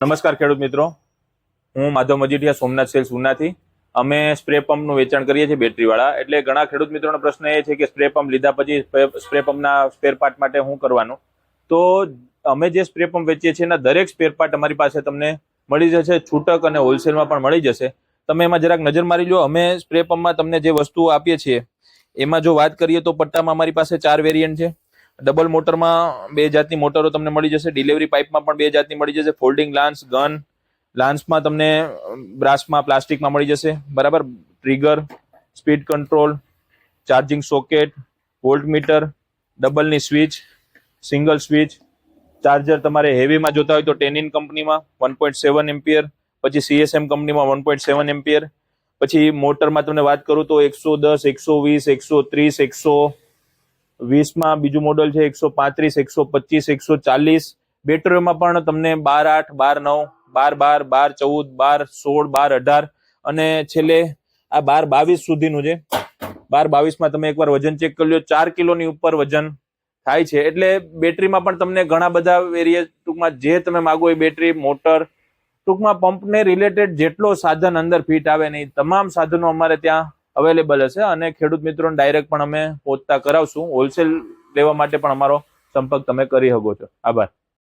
નમસ્કાર ખેડૂત મિત્રો. હું માધવ મજીઠિયા સોમનાથ સેલ્સ ઉનાથી. અમે સ્પ્રે પંપનું વેચાણ કરીએ છીએ બેટરીવાળા. એટલે ઘણા ખેડૂત મિત્રોનો પ્રશ્ન એ છે કે સ્પ્રે પંપ લીધા પછી સ્પ્રે પંપના સ્પેર પાર્ટ માટે શું કરવાનું? તો અમે જે સ્પ્રે પંપ વેચીએ છીએ એના દરેક સ્પેર પાર્ટ અમારી પાસે તમને મળી જશે. છૂટક અને હોલસેલમાં પણ મળી જશે. તમે એમાં જરાક નજર મારી લો. અમે સ્પ્રે પંપમાં તમને જે વસ્તુઓ આપીએ છીએ, એમાં જો વાત કરીએ તો પટ્ટામાં અમારી પાસે ચાર વેરિયન્ટ છે. ડબલ મોટરમાં બે જાતની મોટરો તમને મળી જશે. ડિલિવરી પાઇપમાં પણ બે જાતની મળી જશે. ફોલ્ડિંગ લાન્સ ગન લાન્સમાં તમને બ્રાસમાં પ્લાસ્ટિકમાં મળી જશે. બરાબર? Trigger speed control charging socket volt meter ડબલની switch single switch charger તમારે હેવીમાં જોતા હોય તો ટેનિન કંપનીમાં વન પોઈન્ટ સેવન એમ્પિયર, પછી સીએસએમ કંપનીમાં વન પોઈન્ટ સેવન એમ્પિયર. પછી મોટરમાં તમને વાત કરું તો એકસો દસ, એકસો વીસ, એકસો ત્રીસ, એકસો વીસમાં બીજું મોડલ છે એકસો પાંત્રીસ, એકસો પચીસ, એકસો ચાલીસ. બેટરીઓમાં પણ તમને બાર આઠ, બાર નવ, બાર બાર બાર ચૌદ, બાર સોળ, બાર અઢાર. અને છેલ્લે આ બાર બાવીસ સુધીનું છે. બાર બાવીસમાં તમે એકવાર વજન ચેક કરી લો. ચાર કિલોની ઉપર વજન થાય છે. એટલે બેટરીમાં પણ તમને ઘણા બધા વેરિયસ ટૂંકમાં જે તમે માગો એ બેટરી મોટર ટૂંકમાં પંપને રિલેટેડ જેટલો સાધન અંદર ફિટ આવે ને એ તમામ સાધનો અમારે ત્યાં અવેલેબલ હશે અને ખેડૂત મિત્રોને ડાયરેક્ટ પણ અમે પહોંચતા કરાવશું. હોલસેલ લેવા માટે પણ અમારો સંપર્ક તમે કરી શકો છો. આભાર.